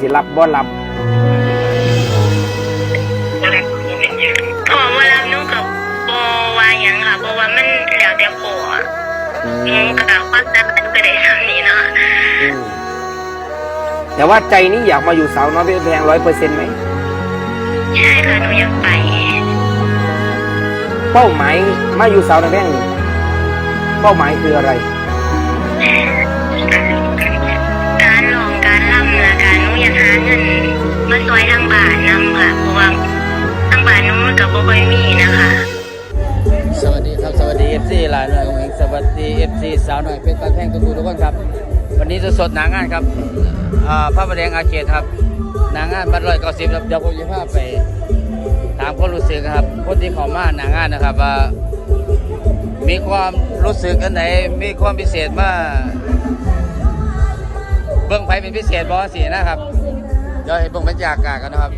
สิรับบ่รับพอเวลาหนูกับโบว่าหยังค่ะเพราะว่ามันแล้วแต่พออะอืหนูมกับความสามารถก็ได้เท่านี้เนาะอืมแต่ว่าใจนี้อยากมาอยู่สาวน้อยเพชรแพงร้อยเปอร์เซ็นต์ไหม ใช่ค่ะหนูอยากไป เป้าหมายมาอยู่สาวน้อยแพงนี่เป้าหมายคืออะไร อยทางบ้านนํค่ะ เพราะว่าทางบ้านหนูมันก็บ่ค่อยมีนะคะ สวัสดีครับสวัสดี FC หลายหน่วยของเองสวัสดี FC สาวหน่อยเพชรบ้านแพงทุกทุกคนครับ วันนี้สดๆหนางานครับอ่าพระประแดงอาเขตครับหนางานบัตรลอยเก้าสิบครับเดี๋ยวผมจะพาไปถามความรู้สึกครับคนที่เขอมาหนางานนะครับว่ามีความรู้สึกอันไหนมีความพิเศษมาเบื้องไผเป็นพิเศษบอสีนะครับ เดี๋ยวให้เบื้องบรรยากาศกันนะครับ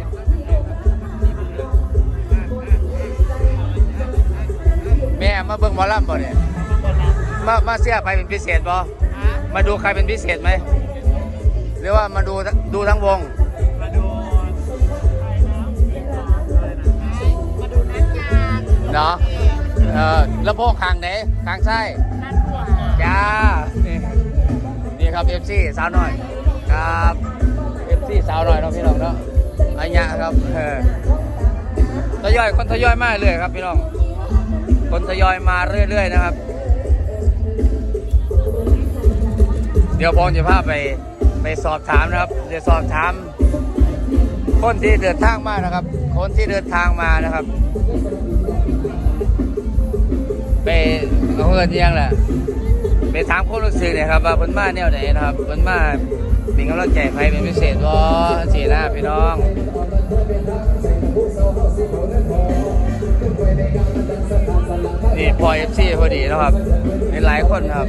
แม่มาเบิ่งหมอลำบ่เนี่ยมามาเสียใครเป็นพิเศษบ่มาดูใครเป็นพิเศษไหมหรือว่ามาดูดูทั้งวงเนาะเออแล้วพวกคางไหนคางไส้จ้า นี่นี่ครับ FC สาวหน่อย ครับ FC สาวหน่อยเนาะพี่น้องเนาะอันยะครับเออทยอยคนทยอยมาเรื่อยครับพี่น้อง คนทยอยมาเรื่อยๆนะครับ เดี๋ยวผมจะพาไปไปสอบถามนะครับจะสอบถาม คนที่เดินทางมานะครับ คนที่เดินทางมานะครับ ไปเอาเงินยังแหละไปถามคนรู้สึกเนี่ยครับว่าเพิ่นมาแนวไหนนะครับเพิ่นมา เป็นกำลังใจใครเป็นพิเศษบ่สีหน้าพี่น้องนี่พอเอฟซีพอดีนะครับมีหลายคนครับ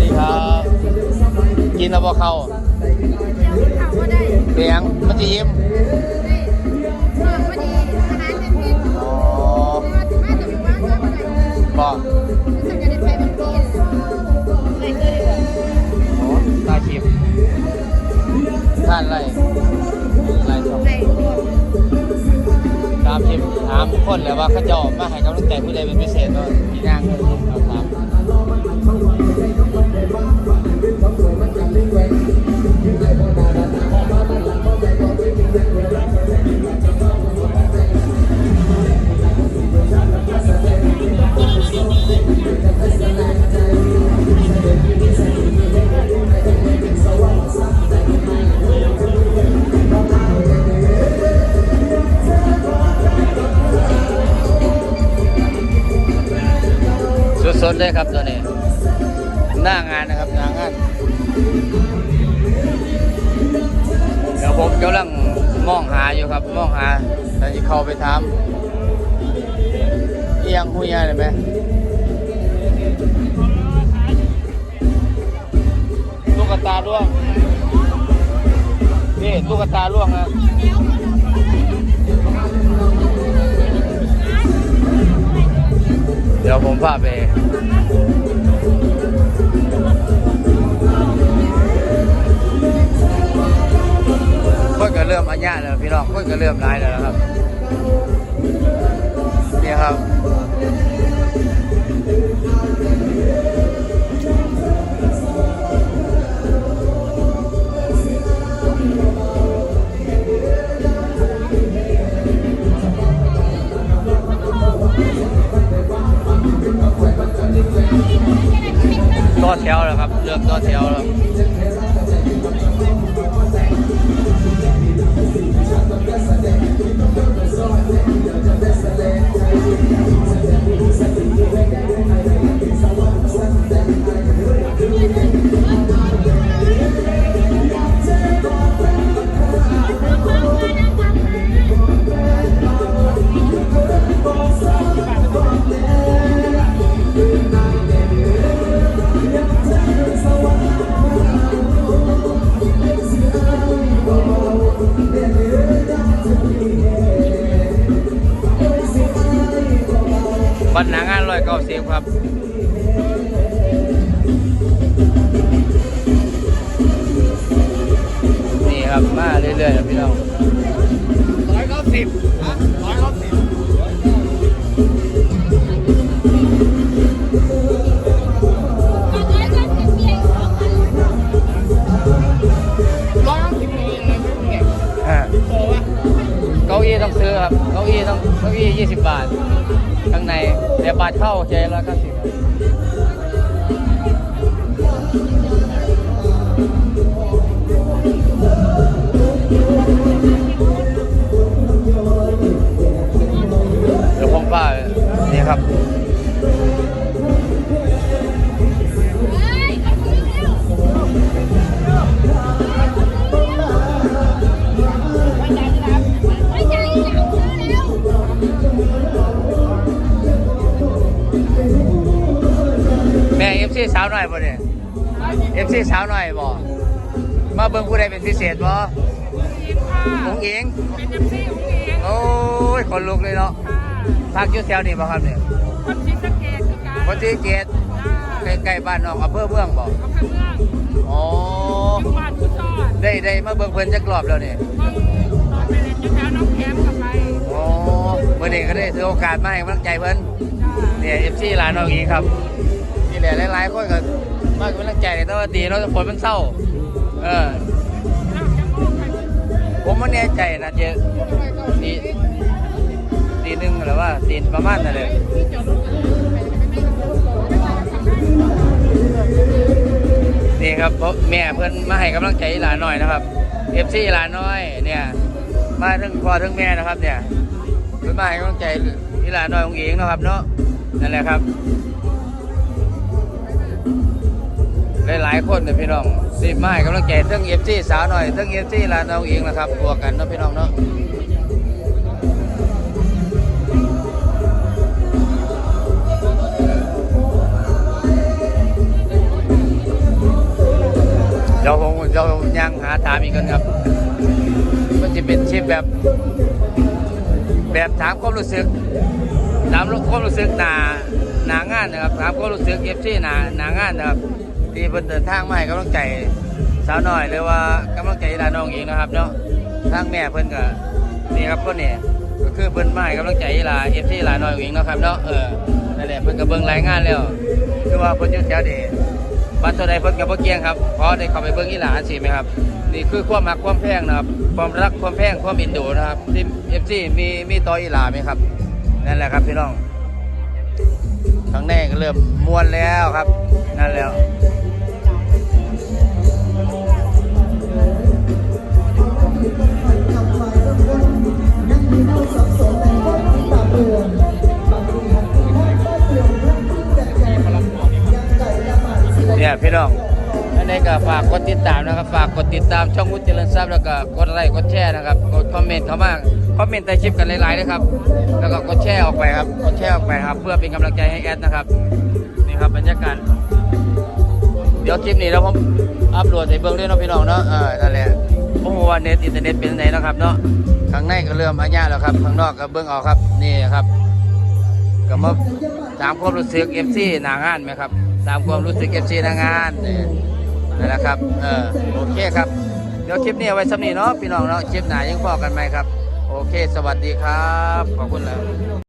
นี่ครับกินแล้วบ่เข้าเสียงมันจะยิ้ม บอกโอ้ตาชิมท่านไรไรชมตามชิมถามคนเลยว่าเขาจะออกมาให้กำลังใจผู้ใดเป็นพิเศษเนาะที่นางคนนี้ครับ สดๆเลยครับตัวนี้ หน้างานนะครับหน้างาน เดี๋ยวผมกำลังมองหาอยู่ครับ มองหาแต่จะเข้าไปถามเอียงหุยอะไรไหมตุ๊กตาล่วง นี่ตุ๊กตาล่วงนะ เดี๋ยวผมพาไป ถวแล้วครับ เริ่มต่อแถวแล้ว วันหนางานร้อยเก้าสิบครับนี่ครับมาเรื่อยๆนะพี่น้องร้อยเก้าสิบ ต้องซื้อครับเก้าอี้ต้องเก้าอี้ยี่สิบบาท ข้างในเดี๋ยวบาทเข้าเจร้อยเก้าสิบาวหน่อยบ่เนี่ยเอฟซีสาวหน่อยบ่มาเบิ่งผู้ใดเป็นพิเศษบ่องเองโอ้ยคนลุกเลยเนาะพักอยู่แถวนี้บ่ครับเนี่ยคนที่เกตใกล้ๆบ้านน้องอำเภอเมืองบ่อ๋อได้ได้มาเบิ่งเพิ่นจักรอบแล้วนี่อ๋อมื้อนี้ก็ได้ถือโอกาสมาให้กำลังใจเพิ่นเนี่ยเอฟซีหลานน้องอีครับ นี่แหละหลายๆคนก็มากกำลังใจแต่ว่าดีเนาจะฝนมันเศร้า เออ ผมไม่แน่ใจนะเจตีตีหนึ่งหรือว่าตีนประมาณนั่นเลยนี่ครับพราะแม่เพื่อนมาให้กำลังใจหลานหน่อยนะครับเอฟซีหลานน้อยเนี่ยมาถึงพ่อถึงแม่นะครับเนี่ยเพื่อนมาให้กำลังใจหลานน้อยของเองนะครับเนาะนั่นแหละครับายคนเนี่ยพี่น้องสิมาให้กำลังใจทั้งเอฟซีสาวหน่อยทั้งเอฟซีลานน้องเองนะครับบวกกันเนาะพี่น้องเนาะเดี๋ยวผมเดี๋ยวยังหาถามอีกกันครับ มันจะเป็นชิปแบบ แบบถามความรู้สึกถามความรู้สึกหนาหนางานนะครับถามความรู้สึกเอฟซีหนาหนางานนะครับ ที่เพิ่นเดินทางมาให้กำลังใจสาวน้อยหรือว่ากำลังใจหลาน้องเองนะครับเนาะทางแม่เพิ่นก็นี่ครับคนนี้ก็คือเพิ่นมาให้กำลังใจหลาเอฟซีหลาน้อยเองนะครับเนาะเออนั่นแหละเพิ่นก็เบิ่งรายงานแล้วคือว่าเพิ่นอยู่แถวนี้บัตรเท่าใดเพิ่นก็บ่เกี่ยงครับเพราะได้เข้าไปเบิ่งอีหลานสิไหมครับนี่คือความรักความแพงนะครับความรักความแพงความอินดูนะครับที่เอฟซีมีมีต่ออีหลาไหมครับนั่นแหละครับพี่น้องครั้งแรกก็เริ่มม้วนแล้วครับนั่นแล้ว เนี่ยพี่น้องอันนี้ก็ฝากกดติดตามนะครับ ฝากกดติดตามช่องวุฒิเจริญทรัพย์แล้วก็กดไลค์กดแชร์นะครับกดคอมเมนต์เข้ามาคอมเมนต์ใต้คลิปกันหลายๆนะครับ แล้วก็กดแชร์ออกไปครับกดแชร์ออกไปครับ เพื่อเป็นกำลังใจให้แอดนะครับนี่ครับบรรยากาศเดี๋ยวคลิปนี้เราผมอัพโหลดในเบื้องด้วยเนาะพี่น้องเนาะเออนั่นแหละ ผมว่าเน็ตอินเทอร์เน็ตเป็นไหนนะครับเนาะข้างในก็เริ่มอาญาแล้วครับข้างนอกก็เบื้องออกครับนี่ครับก็มาถามความรู้สึกเอฟซีหนางานไหมครับถามความรู้สึกเอฟซีหนางานนี่นั่แหละครับเออโอเคครับเดี๋ยวคลิปนี้เอาไว้สำนีเนาะพี่น้องเนาะคลิปไหนยังพอกันไหมครับ โอเค สวัสดีครับ ขอบคุณแล้ว